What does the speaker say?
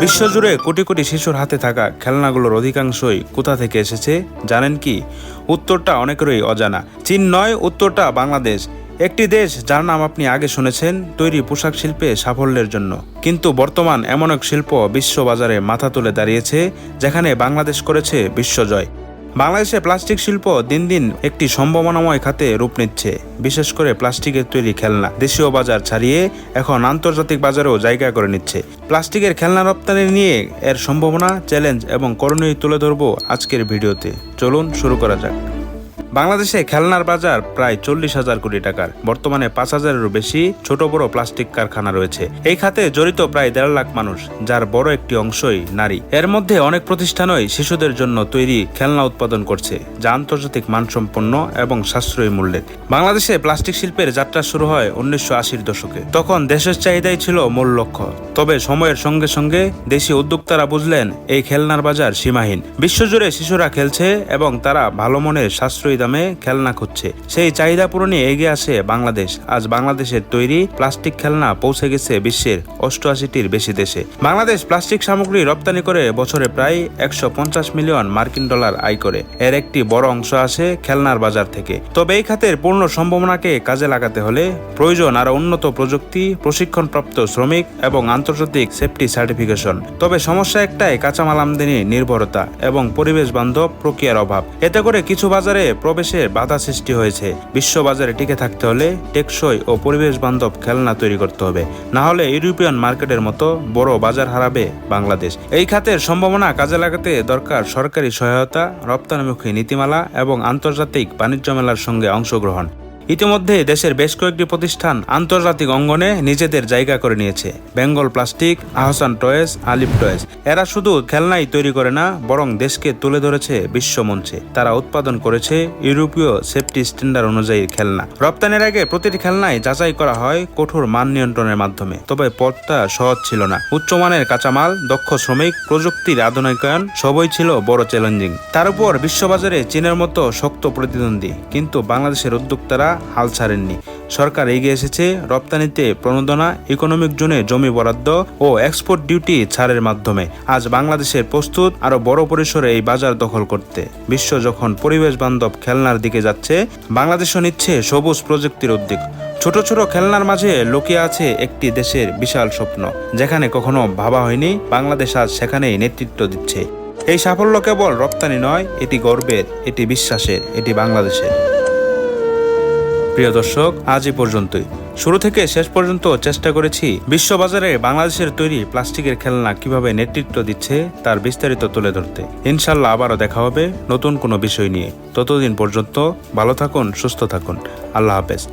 বিশ্বজুড়ে কোটি কোটি শিশুর হাতে থাকা খেলনাগুলোর অধিকাংশই কোথা থেকে এসেছে, জানেন কি? উত্তরটা অনেকেরই অজানা। চীন নয়, উত্তরটা বাংলাদেশ। একটি দেশ যার নাম আপনি আগে শুনেছেন, তৈরি পোশাক শিল্পে সাফল্যের জন্য। কিন্তু বর্তমান এমন এক শিল্প বিশ্ববাজারে মাথা তুলে দাঁড়িয়েছে, যেখানে বাংলাদেশ করেছে বিশ্বজয়। বাংলাদেশে প্লাস্টিক শিল্প দিন দিন একটি সম্ভাবনাময় খাতে রূপ নিচ্ছে, বিশেষ করে প্লাস্টিকের তৈরি খেলনা। দেশীয় বাজার ছাড়িয়ে এখন আন্তর্জাতিক বাজারেও জায়গা করে নিচ্ছে। প্লাস্টিকের খেলনা রপ্তানি নিয়ে এর সম্ভাবনা চ্যালেঞ্জ এবং করণীয় তুলে ধরবো আজকের ভিডিওতে। চলুন শুরু করা যাক। বাংলাদেশে খেলনার বাজার প্রায় চল্লিশ হাজার কোটি টাকার। বর্তমানে পাঁচ হাজারেরও বেশি ছোট বড় প্লাস্টিক কারখানা রয়েছে। এই খাতে জড়িত প্রায় দেড় লাখ মানুষ, যার বড় একটি অংশই নারী। এর মধ্যে অনেক প্রতিষ্ঠানই শিশুদের জন্য তৈরি খেলনা উৎপাদন করছে, যা আন্তর্জাতিক মানসম্পন্ন এবং সাশ্রয়ী মূল্যের। বাংলাদেশে প্লাস্টিক শিল্পের যাত্রা শুরু হয় উনিশশো আশির দশকে। তখন দেশের চাহিদাই ছিল মূল লক্ষ্য। তবে সময়ের সঙ্গে সঙ্গে দেশি উদ্যোক্তারা বুঝলেন, এই খেলনার বাজার সীমাহীন। বিশ্বজুড়ে শিশুরা খেলছে এবং তারা ভালো মনের সাশ্রয়ী দামে খেলনা খুঁজছে। সেই চাহিদা পূরণে এগিয়ে আসে বাংলাদেশ। আজ বাংলাদেশের তৈরি প্লাস্টিক খেলনা পৌঁছে গেছে বিশ্বের অষ্টআশিটির বেশি দেশে। বাংলাদেশ প্লাস্টিক সামগ্রী রপ্তানি করে বছরে প্রায় একশো পঞ্চাশ মিলিয়ন মার্কিন ডলার আয় করে। এর একটি বড় অংশ আসে খেলনার বাজার থেকে। তবে এই খাতের পূর্ণ সম্ভাবনাকে কাজে লাগাতে হলে প্রয়োজন আরও উন্নত প্রযুক্তি, প্রশিক্ষণপ্রাপ্ত শ্রমিক এবং আন্তর্জাতিক সেফটি সার্টিফিকেশন। তবে সমস্যা একটাই, কাঁচামাল আমদানি নির্ভরতা এবং পরিবেশ বান্ধব প্রক্রিয়ার অভাব। এতে করে কিছু বাজারে প্রবেশে বাধা সৃষ্টি হয়েছে। বিশ্ববাজারে টিকে থাকতে হলে টেকসই ও পরিবেশ বান্ধব খেলনা তৈরি করতে হবে। না হলে ইউরোপিয়ান মার্কেটের মতো বড় বাজার হারাবে বাংলাদেশ। এই খাতের সম্ভাবনা কাজে লাগাতে দরকার সরকারি সহায়তা, রপ্তানিমুখী নীতিমালা এবং আন্তর্জাতিক বাণিজ্য মেলার সঙ্গে অংশগ্রহণ। ইতিমধ্যে দেশের বেশ কয়েকটি প্রতিষ্ঠান আন্তর্জাতিক অঙ্গনে নিজেদের জায়গা করে নিয়েছে। Bengal plastic, Ahsan toys, Alif toys. এরা শুধু খেলনাই তৈরি করে না, বরং দেশকে তুলে ধরেছে বিশ্ব মঞ্চে। তারা উৎপাদন করেছে ইউরোপীয় সেফটি স্ট্যান্ডার্ড অনুযায়ী খেলনা। রপ্তানির আগে প্রতিটি খেলনায় যাচাই করা হয় কঠোর মান নিয়ন্ত্রণের মাধ্যমে। তবে পথটা সহজ ছিল না। উচ্চমানের কাঁচামাল, দক্ষ শ্রমিক, প্রযুক্তির আধুনিকায়ন সবই ছিল বড় চ্যালেঞ্জিং। তার উপর বিশ্ববাজারে চীনের মতো শক্ত প্রতিদ্বন্দ্বী, কিন্তু বাংলাদেশের উদ্যোক্তারা হাল ছাড়েননি। সরকার এগিয়ে এসেছে রপ্তানিতে প্রণোদনা ইকোনমিক জোনে জমি বরাদ্দ ও এক্সপোর্ট ডিউটি ছাড়ের মাধ্যমে। আজ বাংলাদেশের প্রস্তুত আরও বড় পরিসরে এই বাজার দখল করতে। বিশ্ব যখন পরিবেশ বান্ধব খেলনার দিকে যাচ্ছে, বাংলাদেশও নিচ্ছে সবুজ প্রযুক্তির উদ্যোগ। ছোট ছোট খেলনার মাঝে লুকিয়ে আছে একটি দেশের বিশাল স্বপ্ন, যেখানে কখনো ভাবা হয়নি, বাংলাদেশ আজ সেখানেই নেতৃত্ব দিচ্ছে। এই সাফল্য কেবল রপ্তানি নয়, এটি গর্বের, এটি বিশ্বাসের, এটি বাংলাদেশের। প্রিয় দর্শক, আজ এই পর্যন্তই। শুরু থেকে শেষ পর্যন্ত চেষ্টা করেছি বিশ্ববাজারে বাংলাদেশের তৈরি প্লাস্টিকের খেলনা কীভাবে নেতৃত্ব দিচ্ছে তার বিস্তারিত তুলে ধরতে। ইনশাল্লাহ আবারও দেখা হবে নতুন কোনো বিষয় নিয়ে। ততদিন পর্যন্ত ভালো থাকুন, সুস্থ থাকুন। আল্লাহ হাফেজ।